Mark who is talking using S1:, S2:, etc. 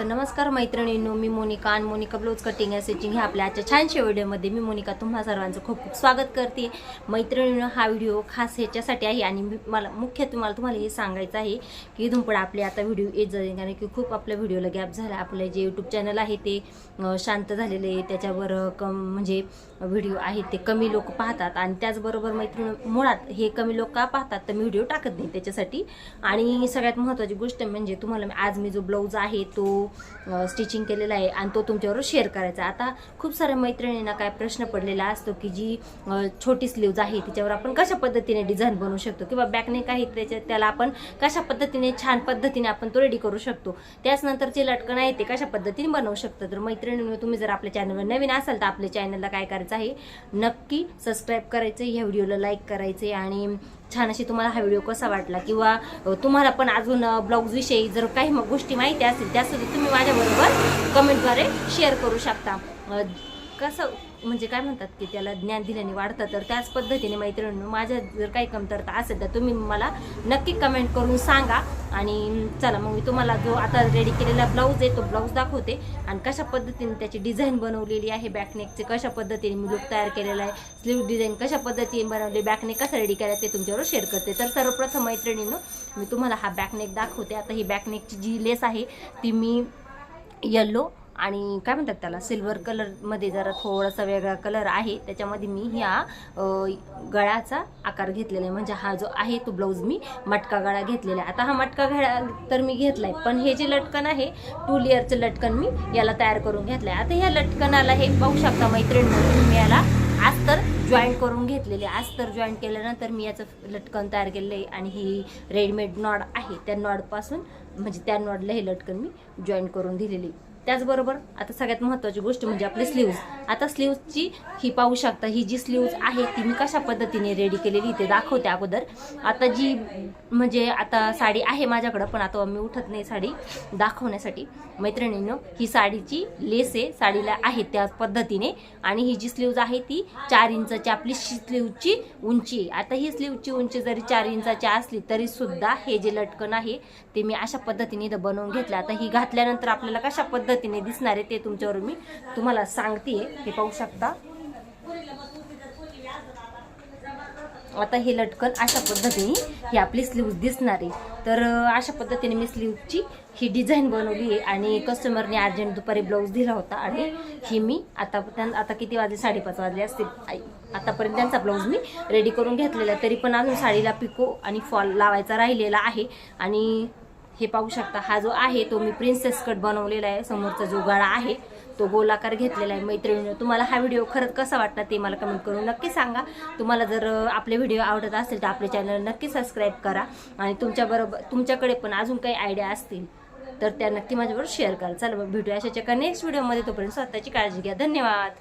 S1: तर नमस्कार मैत्रिणींनो मी मोनिका आणि मोनिका ब्लाऊज कटिंग या स्टिचिंग ह्या आपल्या आजच्या छानशा व्हिडिओमध्ये मी मोनिका तुम्हा सर्वांचं खूप खूप स्वागत करते. मैत्रिणींनो हा व्हिडिओ खास ह्याच्यासाठी आहे आणि मी मला मुख्य तुम्हाला तुम्हाला हे सांगायचं आहे की इथून आपले आता व्हिडिओ येत जाईल कारण की खूप आपल्या व्हिडिओला गॅप झाला. आपलं जे यूट्यूब चॅनल आहे ते शांत झालेले आहे. त्याच्यावर कम म्हणजे व्हिडिओ आहेत ते कमी लोक पाहतात आणि त्याचबरोबर मैत्रिणी मुळात हे कमी लोक का पाहतात तर मी व्हिडिओ टाकत नाही त्याच्यासाठी. आणि सगळ्यात महत्त्वाची गोष्ट म्हणजे तुम्हाला आज मी जो ब्लाऊज आहे तो स्टिचिंग केलेला आहे आणि तो तुमच्याबरोबर शेअर करायचा. आहे. आता खूप साऱ्या मैत्रिणींना काय प्रश्न पडलेला असतो की जी छोटी स्लीव्ज आहे तिच्यावर आपण कशा पद्धतीने डिझाईन बनवू शकतो? किंवा बॅकने काही त्याच्या त्याला आपण कशा पद्धतीने छान पद्धतीने आपण तो रेडी करू शकतो? त्याच नंतरचे लटकन आहे ते कशा पद्धतीने बनवू शकतो? तर मैत्रिणींनो तुम्ही जर आपल्या चॅनलवर नवीन असाल तर आपल्या चॅनलला काय करायचं आहे? नक्की सबस्क्राईब करायचं ह्या व्हिडिओला लाईक करायचे आणि छान अशी तुम्हाला हा व्हिडिओ कसा वाटला? किंवा तुम्हाला पण अजून ब्लॉग्सविषयी जर काही मग गोष्टी माहिती असतील त्यासुद्धा तुम्ही माझ्याबरोबर कमेंटद्वारे शेअर करू शकता. कसं म्हणजे काय म्हणतात की त्याला ज्ञान दिल्याने वाढतं तर त्याच पद्धतीने मैत्रिणींनो माझ्या जर काही कमतरता असेल तर तुम्ही मला नक्की कमेंट करून सांगा. आणि चला मग मी तुम्हाला जो आता रेडी केलेला ब्लाऊज आहे तो ब्लाऊज दाखवते. आणि कशा पद्धतीने त्याची डिझाईन बनवलेली आहे बॅकनेकचे कशा पद्धतीने मी लुक तयार केलेला आहे स्लीव डिझाईन कशा पद्धतीने बनवले बॅकनेक कसा रेडी केला ते तुमच्यावर शेअर करते. तर सर्वप्रथम मैत्रिणींनो मी तुम्हाला हा बॅकनेक दाखवते. आता ही बॅकनेकची जी लेस आहे ती मी येल्लो आणि काय म्हणतात त्याला सिल्वर कलरमध्ये जरा थोडासा वेगळा कलर आहे. त्याच्यामध्ये मी ह्या गळ्याचा आकार घेतलेला आहे. म्हणजे हा जो आहे तो ब्लाऊज मी मटका गळा घेतलेला आहे. आता हा मटका गळा तर मी घेतलाय पण हे जे लटकन आहे टू लेअरचं लटकन मी याला तयार करून घेतलंय. आता ह्या लटकनाला हे पाहू शकता मैत्रिणी मी याला अस्तर जॉईंट करून घेतलेले अस्तर जॉईंट केल्यानंतर मी याचं लटकन तयार केलेलं आहे आणि ही रेडीमेड नॉड आहे. त्या नॉडपासून म्हणजे त्या नॉडला हे लटकन मी जॉईंट करून दिलेली त्याचबरोबर आता सगळ्यात महत्त्वाची गोष्ट म्हणजे आपली स्लीव्ज आता स्लीव्जची ही पाहू शकता ही जी स्लीव्ज आहे ती मी कशा पद्धतीने रेडी केलेली ते दाखवते अगोदर. आता जी म्हणजे आता साडी आहे माझ्याकडं पण आता मी उठत नाही साडी दाखवण्यासाठी. मैत्रिणींनो ही साडीची लेस आहे साडीला आहे त्या पद्धतीने. आणि ही जी स्लीव्ज आहे ती चार इंचाची आपली स्लीवची उंची आहे. आता ही स्लीवची उंची जरी चार इंचाची असली तरी सुद्धा हे जे लटकन आहे ते मी अशा पद्धतीने इथं बनवून घेतलं. आता ही घातल्यानंतर आपल्याला कशा पद्धतीने दिसणार आहे ते तुमच्यावर मी तुम्हाला सांगते हे पाहू शकता. आता हे लटकन अशा पद्धतीने ही आपली स्लीव्ज दिसणार आहे. तर अशा पद्धतीने मी स्लीवची ही डिझाईन बनवली आहे आणि कस्टमरने अर्जंट दुपारी ब्लाऊज दिला होता आणि ही मी आता त्यां- आता किती वाजले? साडेपाच वाजले असतील. आतापर्यंत त्यांचा ब्लाऊज मी रेडी करून घेतलेला तरी पण अजून साडीला पिको आणि फॉल लावायचा राहिलेला आहे. आणि हे पाहू शकता हा जो आहे तो मी प्रिन्सेस कट बनवलेला आहे. समोरचा जो गळा आहे तो गोलाकार घेतलेला आहे. मैत्रिणीनं तुम्हाला हा व्हिडिओ खरंच कसा वाटला ते मला कमेंट करून नक्की सांगा. तुम्हाला जर आपले व्हिडिओ आवडत असेल तर आपले चॅनल नक्की सबस्क्राईब करा. आणि तुमच्याबरोबर तुमच्याकडे पण अजून काही आयडिया असतील तर त्या नक्की माझ्याबरोबर शेअर करा. चला भेटूया अशाच्या नेक्स्ट व्हिडिओमध्ये तोपर्यंत स्वतःची काळजी घ्या. धन्यवाद.